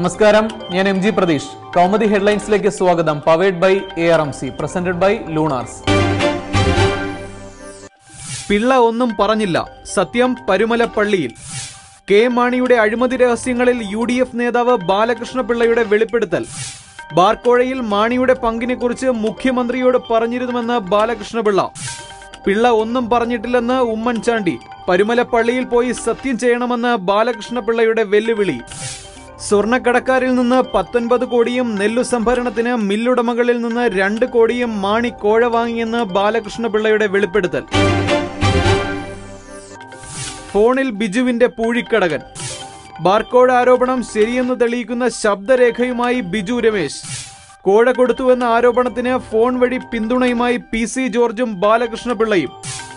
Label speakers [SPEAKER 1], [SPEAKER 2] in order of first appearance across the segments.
[SPEAKER 1] നമസ്കാരം. ഞാൻ M G Pratheesh. Kaumudi ഹെഡ്ലൈൻസിലേക്ക് സ്വാഗതം. Powered by A R M C presented by Lunars
[SPEAKER 2] Pillai ഒന്നും പറഞ്ഞില്ല. സത്യം പരുമലപ്പള്ളിയിൽ. കെ മാണിയുടെ അഴിമതി രഹസ്യങ്ങളിൽ യു ഡി എഫ് നേതാവ് ബാലകൃഷ്ണപിള്ളയുടെ വെളിപ്പെടുത്തൽ. ബാർക്കോഴയിൽ മാണിയുടെ പങ്കിനെക്കുറിച്ച് മുഖ്യമന്ത്രിയോട് പറഞ്ഞിരുന്നുവെന്ന് ബാലകൃഷ്ണപിള്ള പിള്ള. ഒന്നും പറഞ്ഞിട്ടില്ലെന്ന് ഉമ്മൻചാണ്ടി. പരുമലപ്പള്ളിയിൽ പോയി സത്യം ചെയ്യണമെന്ന് ബാലകൃഷ്ണപിള്ളയുടെ വെല്ലുവിളി. സ്വർണക്കടക്കാരിൽ നിന്ന് പത്തൊൻപത് കോടിയും നെല്ലു സംഭരണത്തിന് മില്ലുടമകളിൽ നിന്ന് രണ്ട് കോടിയും മാണി കോഴ വാങ്ങിയെന്ന് ബാലകൃഷ്ണപിള്ളയുടെ വെളിപ്പെടുത്തൽ. ഫോണിൽ ബിജുവിന്റെ പൂഴിക്കടകൻ. ബാർക്കോഡ് ആരോപണം ശരിയെന്ന് തെളിയിക്കുന്ന ശബ്ദരേഖയുമായി ബിജു രമേശ്. കോഴ കൊടുത്തുവെന്ന ആരോപണത്തിന് ഫോൺ വഴി പിന്തുണയുമായി പി സി ജോർജും ബാലകൃഷ്ണപിള്ളയും.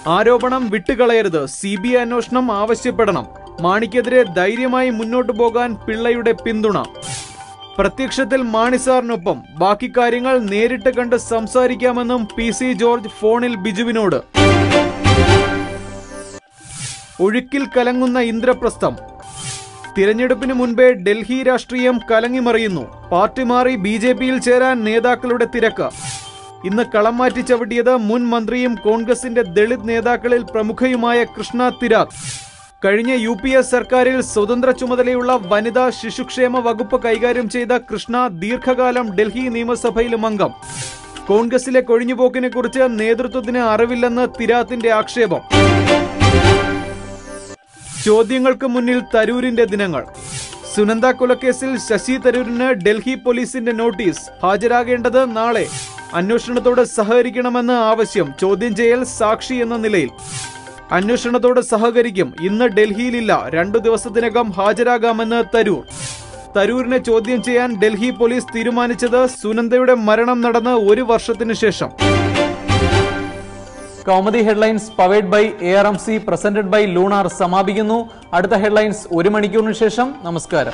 [SPEAKER 2] ആരോപണം വിട്ടുകളയരുത്. സി ബി ഐ അന്വേഷണം ആവശ്യപ്പെടണം. മാണിക്കെതിരെ ധൈര്യമായി മുന്നോട്ടു പോകാൻ പിള്ളയുടെ പിന്തുണ. പ്രത്യക്ഷത്തിൽ മാണിസാറിനൊപ്പം ബാക്കി കാര്യങ്ങൾ നേരിട്ട് കണ്ട് സംസാരിക്കാമെന്നും പി സി ജോർജ് ഫോണിൽ ബിജുവിനോട്. ഒഴുക്കിൽ കലങ്ങുന്ന ഇന്ദ്രപ്രസ്ഥം. തിരഞ്ഞെടുപ്പിന് മുൻപേ ഡൽഹി രാഷ്ട്രീയം കലങ്ങിമറിയുന്നു. പാർട്ടി മാറി ബി ജെ പിയിൽ ചേരാൻ നേതാക്കളുടെ തിരക്ക്. ഇന്ന് കളം മാറ്റി ചവിട്ടിയത് മുൻ മന്ത്രിയും കോൺഗ്രസിന്റെ ദളിത് നേതാക്കളിൽ പ്രമുഖയുമായ കൃഷ്ണ തിരാഗ്. കഴിഞ്ഞ യു പി എസ് സർക്കാരിൽ സ്വതന്ത്ര ചുമതലയുള്ള വനിതാ ശിശുക്ഷേമ വകുപ്പ് കൈകാര്യം ചെയ്ത കൃഷ്ണ ദീർഘകാലം ഡൽഹി നിയമസഭയിലും അംഗം. കോൺഗ്രസിലെ കൊഴിഞ്ഞുപോക്കിനെ കുറിച്ച് നേതൃത്വത്തിന് അറിവില്ലെന്ന് തിരാത്തിന്റെ ആക്ഷേപം. ചോദ്യങ്ങൾക്ക് മുന്നിൽ തരൂരിന്റെ ദിനങ്ങൾ. സുനന്ദ കൊലക്കേസിൽ ശശി തരൂരിന് ഡൽഹി പോലീസിന്റെ നോട്ടീസ്. ഹാജരാകേണ്ടത് നാളെ. അന്വേഷണത്തോട് സഹകരിക്കണമെന്ന് ആവശ്യം. ചോദ്യം ചെയ്യൽ സാക്ഷി എന്ന നിലയിൽ. അന്വേഷണത്തോട് സഹകരിക്കും. ഇന്ന് ഡൽഹിയിലില്ല. രണ്ടു ദിവസത്തിനകം ഹാജരാകാമെന്ന് തരൂർ. തരൂരിനെ ചോദ്യം ചെയ്യാൻ ഡൽഹി പോലീസ് തീരുമാനിച്ചത് സുനന്ദയുടെ മരണം നടന്ന് ഒരു വർഷത്തിനു ശേഷം.
[SPEAKER 1] Kaumudi headlines powered by A R M C presented by Lunar സമാപിക്കുന്നു. അടുത്ത ഹെഡ്ലൈൻസ് ഒരു മണിക്കൂറിന് ശേഷം. നമസ്കാരം.